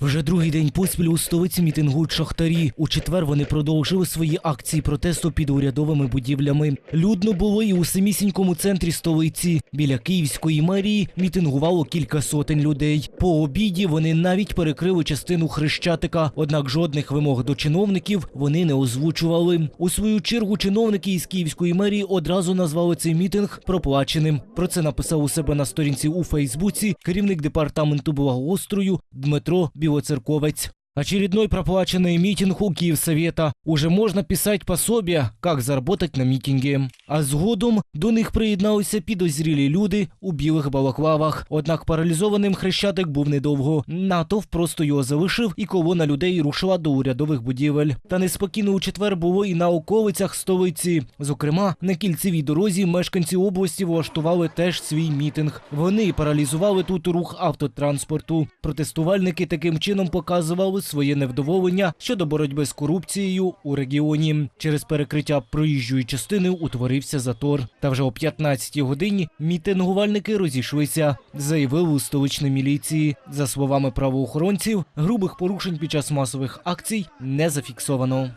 Вже другий день поспіль у столиці мітингують шахтарі. У четвер вони продовжили свої акції протесту під урядовими будівлями. Людно було і у самісінькому центрі столиці. Біля київської мерії мітингувало кілька сотень людей. По обіді вони навіть перекрили частину хрещатика. Однак жодних вимог до чиновників вони не озвучували. У свою чергу чиновники із київської мерії одразу назвали цей мітинг проплаченим. Про це написав у себе на сторінці у Фейсбуці керівник департаменту благоустрою Дмитро Білоцерковець. Очередной проплаченный митинг у Киевсовета. Уже можна писать пособия, как заработать на мітингі. А згодом до них приєдналися підозрілі люди у білих балаклавах. Однак паралізованим хрещатик був недовго. Натовп просто його залишив, і колона людей рушила до урядових будівель. Та неспокійно у четвер було і на околицях столиці. Зокрема, на кільцевій дорозі мешканці області влаштували теж свій мітинг. Вони паралізували тут рух автотранспорту. Протестувальники таким чином показували своє невдоволення щодо боротьби з корупцією у регіоні. Через перекриття проїжджої частини утворився затор. Та вже о 15-й годині мітингувальники розійшлися, заявили у столичній міліції. За словами правоохоронців, грубих порушень під час масових акцій не зафіксовано.